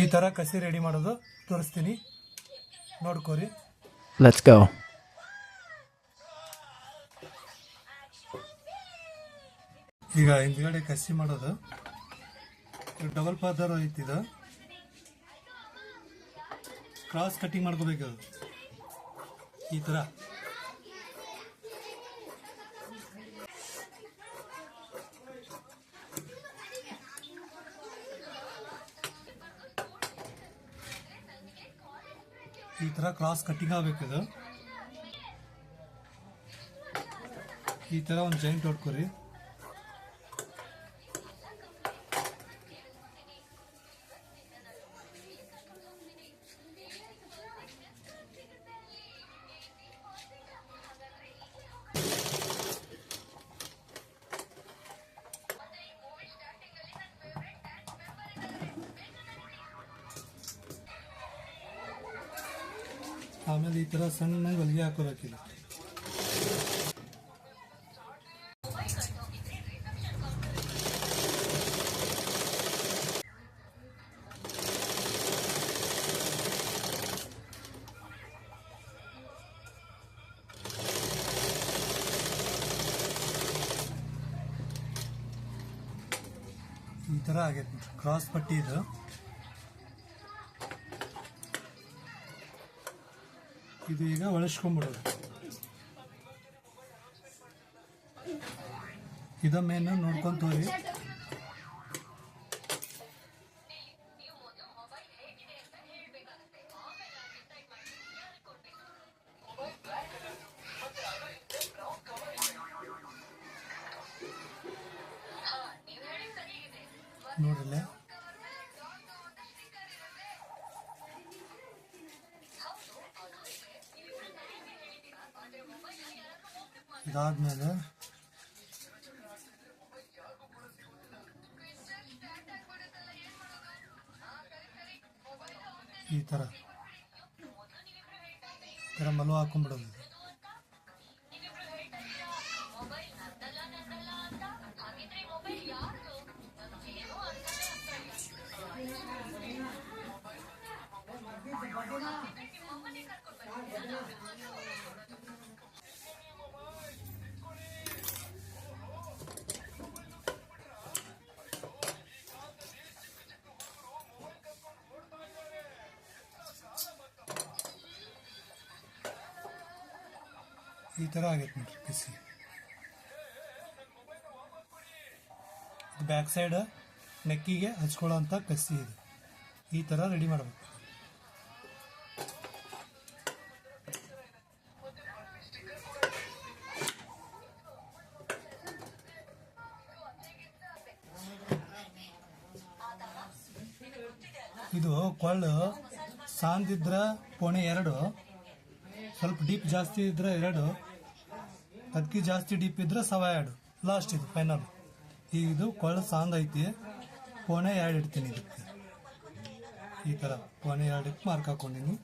ಈ ಥರ ಕಸಿ ರೆಡಿ ಮಾಡೋದು ತೋರಿಸ್ತೀನಿ. ನೋಡ್ಕೋರಿ. ಲೆಟ್ಸ್ ಗೋ ಈಗ ಹಿಂದ್ಗಡೆ ಕಸಿ ಮಾಡೋದು. ಡಬಲ್ ಪಾದರ್ ಐತಿದ ಕ್ರಾಸ್ ಕಟ್ಟಿಂಗ್ ಮಾಡ್ಕೋಬೇಕು ಈ ಥರ ಈ ತರ ಕ್ರಾಸ್ ಕಟ್ಟಿಂಗ್ ಇದು ಈ ತರ ಒಂದು ಜಾಯಿಂಟ್ ಹೊಡ್ಕೊರಿ ಆಮೇಲೆ ಈ ಥರ ಸಣ್ಣಗೆ ಹೊಲಿಗೆ ಹಾಕೋಬೇಕಿಲ್ಲ ಈ ಥರ ಆಗೈತೆ. ಕ್ರಾಸ್ ಪಟ್ಟಿ ಇದು. ಇದು ಈಗ ಇದ ಮೇಲೆ ನೋಡ್ಕೊಂತ ಹೋಗಿ ನೋಡ್ರಲ್ಲ ಇದಾದ್ಮೇಲೆ ಈ ಥರ. ಈ ಥರ ಮಲು ಹಾಕೊಂಡ್ಬಿಡೋದು ಈ ಥರ ಆಗೈತೆ ನೋಡ್ರಿ ಕಸಿ ಬ್ಯಾಕ್ ಸೈಡ್ ನೆಕ್ಕಿಗೆ ಹಚ್ಕೊಳ್ಳೋ ಅಂಥ ಕಸಿ ಇದು. ಈ ಥರ ರೆಡಿ ಮಾಡಬೇಕು. ಇದು ಕೊಳ್ಳು ಸಾಂದಿದ್ರೆ ಪೋಣೆ ಎರಡು, ಸ್ವಲ್ಪ ಡೀಪ್ ಜಾಸ್ತಿ ಇದ್ರೆ ಎರಡು ಅದಕ್ಕೆ ಜಾಸ್ತಿ ಡೀಪ್ ಇದ್ರೆ ಸವಾ ಎರಡು. ಲಾಸ್ಟ್ ಇದು ಫೈನಲ್ ಈಗ ಇದು ಕೊಳ ಸಾಂದ್ ಐತಿ. ಕೋಣೆ ಎರಡು ಇಡ್ತೀನಿ ಇದಕ್ಕೆ. ಈ ಥರ ಪೋಣೆ ಎರಡಕ್ಕೆ ಮಾರ್ಕ್ ಹಾಕೊಂಡಿನಿ.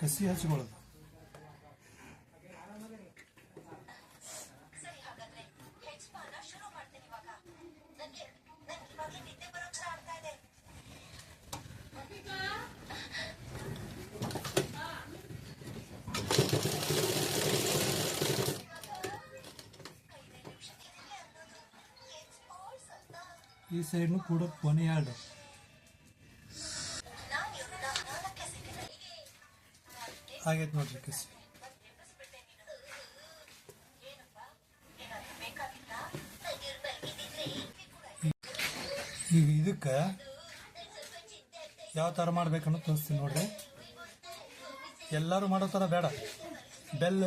ಕಸಿ ಹಚ್ಕೊಳ್ಳೋದು. ಈ ಸೈಡ್ನು ಕೂಡ ಕೊನೆ ಎರಡು. ಆಗೈತೆ ನೋಡ್ರಿ ಕಿಸ್. ಈಗ ಇದಕ್ಕೆ ಯಾವ ಥರ ಮಾಡ್ಬೇಕನ್ನೋ ತೋರಿಸ್ತೀನಿ ನೋಡ್ರಿ. ಎಲ್ಲರೂ ಮಾಡೋ ಥರ ಬೇಡ. ಬೆಲ್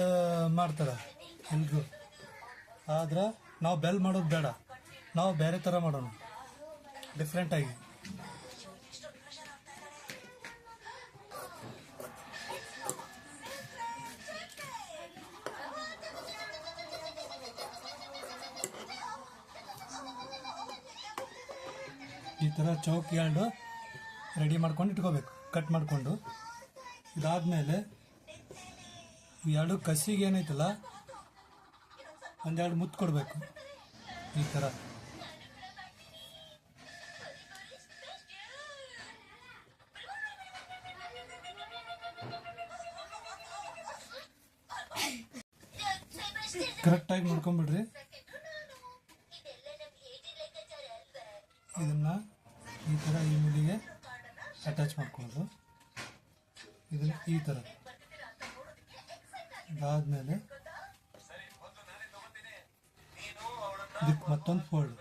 ಮಾಡ್ತಾರೆ ಎಲ್ರು. ಆದ್ರೆ ನಾವು ಬೆಲ್ ಮಾಡೋದು ಬೇಡ. ನಾವು ಬೇರೆ ಥರ ಮಾಡೋಣ. ಡಿಫ್ರೆಂಟಾಗಿ ಈ ಥರ ಚೌಕಿ ಹ್ಯಾಂಡು ರೆಡಿ ಮಾಡ್ಕೊಂಡು ಇಟ್ಕೋಬೇಕು. ಕಟ್ ಮಾಡಿಕೊಂಡು. ಇದಾದಮೇಲೆ ಎರಡು ಕಸಿಗೆ ಏನೈತಲ್ಲ, ಒಂದೆರಡು ಮುತ್ತು ಕೊಡಬೇಕು. ಈ ಥರ ಕರೆಕ್ಟಾಗಿ ನೋಡ್ಕೊಂಬಿಡ್ರಿ. ಇದನ್ನ ಈ ಥರ ಈ ಮುಡಿಗೆ ಅಟ್ಯಾಚ್ ಮಾಡ್ಕೊಳ್ಳೋದು. ಇದನ್ನ ಈ ಥರ ಇದಾದ್ಮೇಲೆ ಇದಕ್ಕೆ ಮತ್ತೊಂದು ಫೋಲ್ಡ್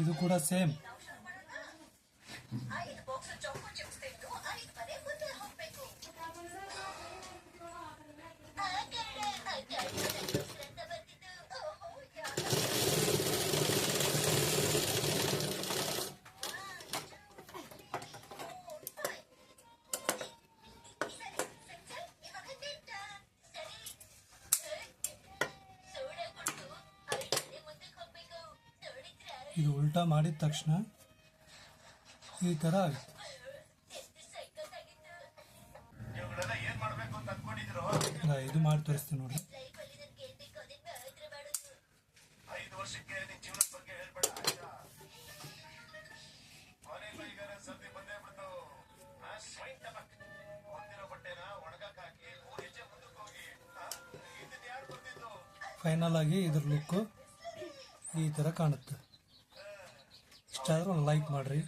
ಇದು ಕೂಡ ಸೇಮ್ ಇದು ಉಲ್ಟಾ ಮಾಡಿದ ತಕ್ಷಣ ಈ ಥರ ಆಗುತ್ತೆ. ಇದು ಮಾಡಿ ತೋರಿಸ್ತೀನಿ ನೋಡಿ ಫೈನಲ್ ಆಗಿ ಇದ್ರ ಲುಕ್ಕು ಈ ಥರ ಕಾಣುತ್ತೆ. ಇಷ್ಟ ಆದ್ರೆ ಒಂದು ಲೈಕ್ ಮಾಡಿರಿ.